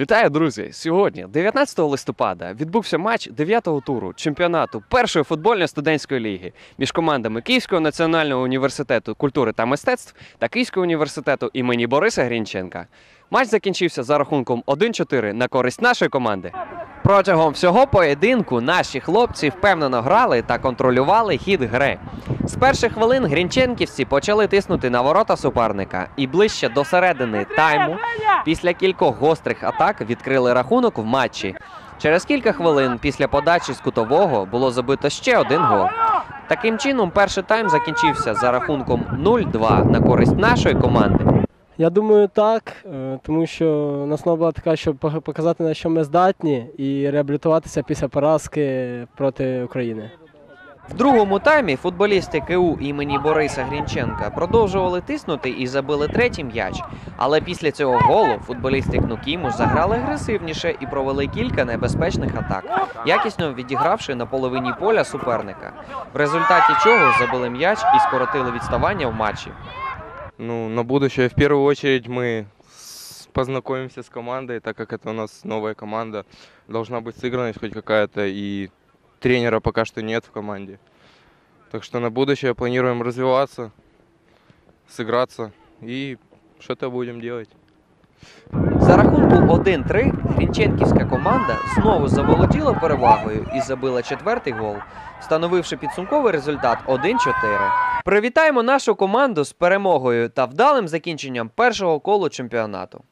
Вітаю, друзі! Сьогодні, 19 листопада, відбувся матч 9-го туру чемпіонату першої футбольної студентської ліги між командами Київського національного університету культури та мистецтв та Київського університету імені Бориса Грінченка. Матч закінчився за рахунком 1-4 на користь нашої команди. Протягом всього поєдинку наші хлопці впевнено грали та контролювали хід гри. З перших хвилин грінченківці почали тиснути на ворота суперника і ближче до середини тайму після кількох гострих атак відкрили рахунок в матчі. Через кілька хвилин після подачі з кутового було забито ще один гол. Таким чином, перший тайм закінчився за рахунком 0-2 на користь нашої команди. Я думаю, так, е, тому що основа була така, щоб показати, на що ми здатні, і реабілітуватися після поразки проти України. В другому таймі футболісти КУ імені Бориса Грінченка продовжували тиснути і забили третій м'яч. Але після цього голу футболісти Кнукімуш заграли агресивніше і провели кілька небезпечних атак, якісно відігравши на половині поля суперника. В результаті чого забили м'яч і скоротили відставання в матчі. Ну, на будущее, в первую очередь, мы познакомимся с командой, так как это у нас новая команда. Должна быть сыгранность хоть какая-то, и тренера пока что нет в команде. Так что на будущее планируем развиваться, сыграться и что-то будем делать. За рахунку 1-3 Грінченківська команда знову заволоділа перевагою і забила четвертий гол, встановивши підсумковий результат 1-4. Привітаємо нашу команду з перемогою та вдалим закінченням першого колу чемпіонату.